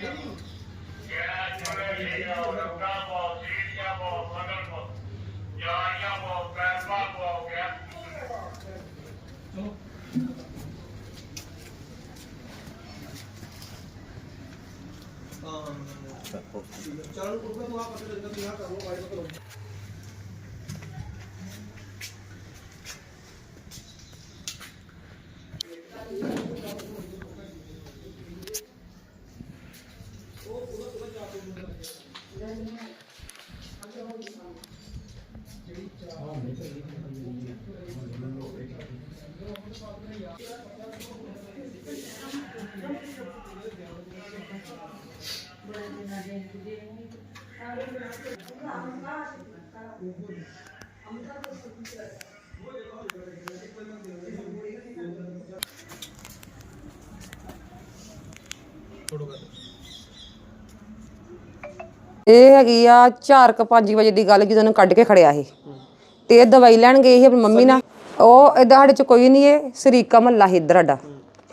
चलो तो आप करो ਇਹ ਹੈਗੀ ਆ 4 ਕੁ 5 ਵਜੇ ਦੀ ਗੱਲ ਜਦੋਂ ਨੂੰ ਕੱਢ ਕੇ ਖੜਿਆ ਸੀ ਤੇ ਇਹ ਦਵਾਈ ਲੈਣ ਗਏ ਸੀ ਆਪਣੀ ਮੰਮੀ ਨਾਲ। ਉਹ ਇਹਦਾ ਸਾਡੇ ਚ ਕੋਈ ਨਹੀਂ ਇਹ ਸਰੀਕਾ ਮਹੱਲਾ ਸੀ ਇੱਧਰ ਸਾਡਾ।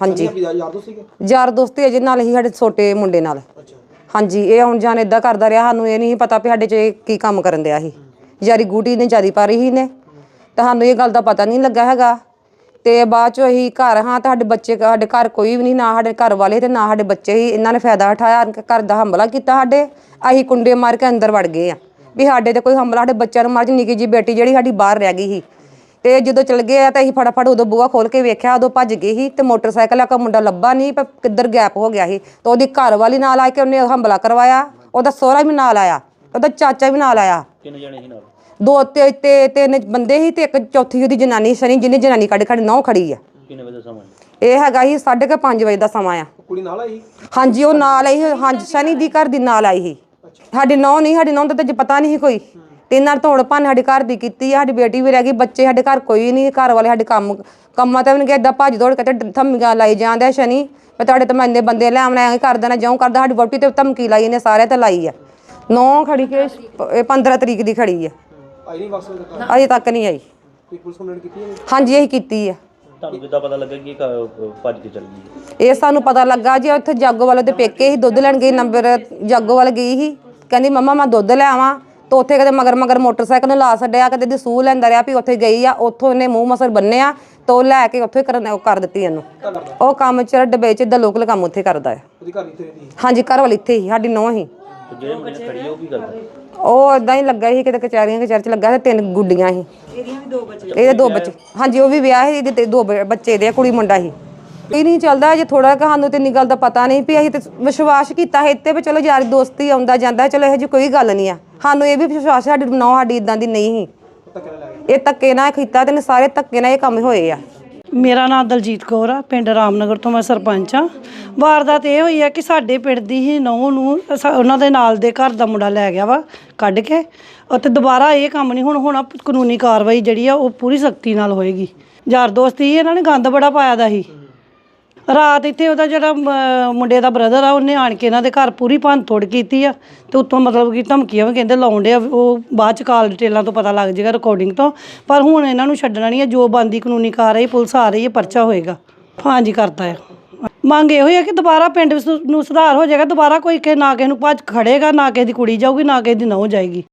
ਹਾਂਜੀ। ਯਾਰ ਦੋ ਸੀਗੇ? ਯਾਰ ਦੋਸਤੀ ਅਜੇ ਨਾਲ ਹੀ ਸਾਡੇ ਛੋਟੇ ਮੁੰਡੇ ਨਾਲ। ਅੱਛਾ। ਹਾਂਜੀ ਇਹ ਹੁਣ ਜਾਣ ਇਦਾਂ ਕਰਦਾ ਰਿਹਾ ਸਾਨੂੰ ਇਹ ਨਹੀਂ ਪਤਾ ਵੀ ਸਾਡੇ ਚ ਇਹ ਕੀ ਕੰਮ ਕਰਨ ਦਿਆ ਸੀ। ਯਾਰੀ ਗੂਟੀ ਨੇ ਜਾਰੀ ਪਾ ਰਹੀ ਨੇ ਤਾਂ ਸਾਨੂੰ ਇਹ ਗੱਲ ਦਾ ਪਤਾ ਨਹੀਂ ਲੱਗਾ ਹੈਗਾ। ਤੇ ਬਾਅਦ ਚ ਅਸੀਂ ਘਰ ਹਾਂ ਤਾਂ ਸਾਡੇ ਬੱਚੇ ਸਾਡੇ ਘਰ ਕੋਈ ਵੀ ਨਹੀਂ ਨਾ ਸਾਡੇ ਘਰ ਵਾਲੇ ਤੇ ਨਾ ਸਾਡੇ ਬੱਚੇ ਹੀ ਇਹਨਾਂ ਨੇ ਫਾਇਦਾ ਉਠਾਇਆ ਘਰ ਦਾ ਹਮਲਾ ਕੀਤਾ ਸਾਡੇ। ਅਸੀਂ ਕੁੰਡੇ ਮਾਰ ਕੇ ਅੰਦਰ ਵੜ ਗਏ ਆ। ਵੀ ਸਾਡੇ ਤੇ ਕੋਈ ਹਮਲਾ ਸਾਡੇ ਬੱਚਿਆਂ ਨੂੰ ਮਾਰ ਜੀ ਨਿੱਕੀ ਜੀ ਬੇਟੀ ਜਿਹੜੀ ਸਾਡੀ ਬਾਹਰ ਰਹਿ ਗਈ ਸੀ। ਤੇ ਜਦੋਂ ਚਲ ਗਏ ਆ ਤਾਂ ਅਸੀਂ ਫਟਾਫਟ ਉਦੋਂ ਬੂਹਾ ਖੋਲ ਕੇ ਵੇਖਿਆ ਉਦੋਂ ਭੱਜ ਗਏ ਸੀ ਤੇ ਮੋਟਰਸਾਈਕਲ ਆ ਕਾ ਮੁੰਡਾ ਲੱਭਾ ਨਹੀਂ ਪਰ ਕਿੱਧਰ ਗੈਪ ਹੋ ਗਿਆ ਸੀ। ਤੇ ਉਹਦੀ ਘਰ ਵਾਲੀ ਨਾਲ ਆ ਕੇ ਉਹਨੇ ਹਮਲਾ ਕਰਵਾਇਆ ਉਹਦਾ ਸਹੁਰਾ ਵੀ ਨਾਲ ਆਇਆ ਉਹਦਾ ਚਾਚਾ ਵੀ ਨਾਲ ਆਇਆ। ਕਿੰਨੇ ਜਣੇ ਸੀ ਨਾਲ? ਦੋ ਤੇ ਤੇ ਤਿੰਨ ਬੰਦੇ ਸੀ ਤੇ ਇੱਕ ਚੌਥੀ ਉਹਦੀ ਜਨਾਨੀ ਸਨੀ ਜਿਹਨੇ ਜਨਾਨੀ ਕੱਢ ਖੜੀ ਨੌ ਖੜੀ ਆ। ਕਿੰਨੇ ਵਜੇ ਸਮਾਂ ਇਹ ਹੈਗਾ ਸੀ 5:30 ਵਜੇ ਦਾ ਸਮਾਂ ਆ। ਕੁੜੀ ਨਾਲ ਆਈ ਹਾਂਜੀ ਉਹ ਨਾਲ ਆਈ ਸੀ, ਹਾਂਜੀ ਸਨੀ ਦੀ ਘਰ ਦੀ ਨਾਲ ਆਈ ਸੀ। ਸਾਡੀ ਨੌ ਨਹੀਂ ਸਾਡੀ ਨੌ ਦਾ ਤਾਂ ਜੇ ਪਤਾ ਨਹੀਂ ਸੀ ਕੋਈ। ਤੇ ਇਹਨਾਂ ਨੇ ਤੋੜ ਭੰਨ ਸਾਡੇ ਘਰ ਦੀ ਕੀਤੀ ਆ ਸਾਡੀ ਬੇਟੀ ਵੀ ਰਹਿ ਗਈ ਬੱਚੇ ਸਾਡੇ ਘਰ ਕੋਈ ਨਹੀਂ ਘਰ ਵਾਲੇ ਸਾਡੇ ਕੰਮ ਕੰਮਾਂ ਤੇ ਵੀ ਨਹੀਂ ਏਦਾਂ ਭੱਜ ਦੌੜ ਕੇ ਧਮਕੀਆਂ ਲਾਈ ਜਾਂਦੇ ਸ਼ਨੀ ਮੈਂ ਤੁਹਾਡੇ ਤੋਂ ਮੈਂ ਇੰਨੇ ਬੰਦੇ ਲੈ ਆਉਣਾ ਐਂ ਕਰ ਦੇਣਾ ਜਿਉਂ ਕਰਦਾ ਸਾਡੀ ਵੋਟੀ ਤੇ ਧਮਕੀ ਲਾਈ ਇਹਨੇ ਸਾਰਿਆਂ ਤੇ ਲਾਈ ਆ। ਨੌ ਖੜੀ ਕੇ ਇਹ 15 ਤਰੀਕ ਦੀ ਖੜੀ ਆ। ਆਈ ਨਹੀਂ ਵਾਪਸ ਕੋਈ ਅਜੇ ਤੱਕ ਨਹੀਂ ਆਈ। ਪੁਲਿਸ ਕੰਪਲੇਂਟ ਕੀਤੀ ਹੈ? ਹਾਂਜੀ ਇਹੀ ਕੀਤੀ ਆ। ਤੁਹਾਨੂੰ ਕਿੱਦਾਂ ਪਤਾ ਲੱਗਾ ਕਿ ਕ- ਭੱਜ ਕੇ ਚੱਲ ਗਈ ਇਹ ਸਾਨੂੰ ਪਤਾ ਲੱਗਾ ਜੀ ਉੱਥੇ ਜਾਗੋ ਵਾਲੇ ਦੇ ਪੇਕੇ ਹੀ ਦੁੱਧ ਲੈਣ ਗਈ ਨੰਬਰ ਜਾਗੋ ਵਾਲ ਗਈ ਸੀ ਕਹਿੰਦੀ ਮੰਮਾ ਮੈਂ ਦੁੱਧ ਲੈ ਆਵਾਂ। ਤਾਂ ਉੱਥੇ ਕਦੇ ਮਗਰ ਮਗਰ ਮੋਟਰਸਾਈਕਲ ਨੂੰ ਲਾ ਛੱਡਿਆ ਕਦੇ ਦੀ ਸੂਹ ਲੈਂਦਾ ਰਿਹਾ ਵੀ ਉੱਥੇ ਗਈ ਆ ਉੱਥੋਂ ਇਹਨੇ ਮੂੰਹ ਮਸਰ ਬੰਨਿਆ ਤਾਂ ਉਹ ਲੈ ਕੇ ਉੱਥੇ ਕਰਨ ਉਹ ਕਰ ਦਿੱਤੀ ਇਹਨੂੰ। ਉਹ ਕੰਮ ਚ ਡੱਬੇ ਚ ਦਾ ਲੋਕਲ ਕੰਮ ਉੱਥੇ ਕਰਦਾ ਹੈ। ਉਹਦੀ ਘਰ ਇੱਥੇ ਰਹਿੰਦੀ ਹਾਂਜੀ ਘਰ ਵਾਲੀ ਇੱਥੇ ਹੀ ਸਾਡੀ ਨੌਂ ਹੀ। ਤੇ ਜਿਹੜੇ ਮੁੰਡੇ ਖੜੀ ਆ ਉਹ ਕੀ ਕਰਦਾ? ਉਹ ਇਦਾਂ ਹੀ ਲੱਗਾ ਸੀ ਕਿਤੇ ਕਚਹਿਰੀਆਂ ਕਚਹਿਰੀ ਚ ਲੱਗਾ ਤੇ ਤਿੰਨ ਗੁੱਡੀਆਂ ਸੀ। ਇਹਦੀਆਂ ਵੀ ਦੋ ਬੱਚੇ ਇਹਦੇ ਦੋ ਬੱਚੇ। ਹਾਂਜੀ ਉਹ ਵੀ ਵਿਆਹ ਸੀ ਇਹਦੇ ਤੇ ਦੋ ਬ- ਬੱਚੇ ਦੇ ਕੁੜੀ ਮੁੰਡਾ ਸੀ। ਇਹ ਨਹੀਂ ਚੱਲਦਾ ਜੇ ਥੋੜਾ ਸਾਨੂੰ ਤੇ ਇੰਨੀ ਗੱਲ ਦਾ ਪਤਾ ਨਹੀਂ ਵੀ ਅਸੀਂ ਤੇ ਵਿਸ਼ਵਾਸ ਕੀਤਾ ਹੈ ਇੱਥੇ ਵੀ ਚਲੋ ਯਾਰੀ ਦੋਸਤੀ ਆਉਂਦਾ ਜਾਂਦਾ ਚਲੋ ਇਹੋ ਜਿਹੀ ਕੋਈ ਗੱਲ ਨਹੀਂ ਆ। ਸਾਨੂੰ ਇਹ ਵੀ ਵਿਸ਼ਵਾਸ ਸਾਡੀ ਨੌ ਸਾਡੀ ਇਦਾਂ ਦੀ ਨਹੀਂ ਸੀ। ਇਹ ਧੱਕੇ ਨਾਲ ਕੀਤਾ ਤੇ ਸਾਰੇ ਧੱਕੇ ਨਾਲ ਇਹ ਕੰਮ ਹੋਏ ਆ। ਮੇਰਾ ਨਾਮ ਦਲਜੀਤ ਕੌਰ ਆ ਪਿੰਡ ਰਾਮਨਗਰ ਤੋਂ ਮੈਂ ਸਰਪੰਚ ਆ। ਵਾਰਦਾਤ ਇਹ ਹੋਈ ਆ ਕਿ ਸਾਡੇ ਪਿੰਡ ਦੀ ਹੀ ਨੌਂ ਨੂੰ ਅਸਾ- ਉਹਨਾਂ ਦੇ ਨਾਲ ਦੇ ਘਰ ਦਾ ਮੁੰਡਾ ਲੈ ਗਿਆ ਵਾ। ਕੱਢ ਕੇ ਅਤੇ ਦੁਬਾਰਾ ਇਹ ਕੰਮ ਨਹੀਂ, ਹੁਣ, ਹੋਣਾ ਕਾਨੂੰਨੀ ਕਾਰਵਾਈ ਜਿਹੜੀ ਆ, ਉਹ ਪੂਰੀ ਸਖਤੀ ਨਾਲ ਹੋਏਗੀ। ਯਾਰ ਦੋਸਤੀ ਇਹਨਾਂ ਨੇ ਗੰਦ ਬੜਾ ਪਾਇਆ ਦਾ ਸੀ। ਰਾਤ ਇੱਥੇ ਉਹਦਾ ਜਿਹੜਾ ਮੁੰਡੇ ਦਾ ਬ੍ਰਦਰ ਆ, ਉਹਨੇ ਆਣ ਕੇ ਇਹਨਾਂ ਦੇ ਘਰ ਪੂਰੀ ਭੰਨ ਤੋੜ ਕੀਤੀ ਆ ਤੇ ਉੱਤੋਂ ਮਤਲਬ ਕਿ ਧਮਕੀਆਂ ਵੀ ਕਹਿੰਦੇ ਲਾਉਣ ਆ ਉਹ ਬਾਅਦ ਚ ਕਾਲ ਡਿਟੇਲਾਂ ਤੋਂ ਪਤਾ ਲੱਗ ਜਾਏਗਾ ਰਿਕਾਰਡਿੰਗ ਤੋਂ। ਪਰ ਹੁਣ ਇਹਨਾਂ ਨੂੰ ਛੱਡਣਾ ਨਹੀਂ ਆ, ਜੋ ਬੰਦੀ ਕਾਨੂੰਨੀ ਕਾਰਵਾਈ, ਪੁਲਿਸ ਆ ਰਹੀ ਹੈ ਪਰਚਾ ਹੋਏਗਾ। ਹਾਂਜੀ, ਕਰਤਾ ਹੈ ਮੰਗ ਇਹੋ ਹੀ ਹੈ ਕਿ ਦੁਬਾਰਾ ਪਿੰਡ ਵਿੱਚ ਨੂੰ ਸੁਧਾਰ ਹੋ ਜਾਏਗਾ, ਦੁਬਾਰਾ ਕੋਈ ਕਿ ਨਾ ਕਿਸੇ ਨੂੰ ਭੱਜ ਖੜੇਗਾ, ਨਾ ਕਿਸੇ ਦੀ ਕੁੜੀ ਜਾਊਗੀ, ਨਾ ਕਿਸੇ ਦੀ ਨਹੁੰ ਜਾਏਗੀ।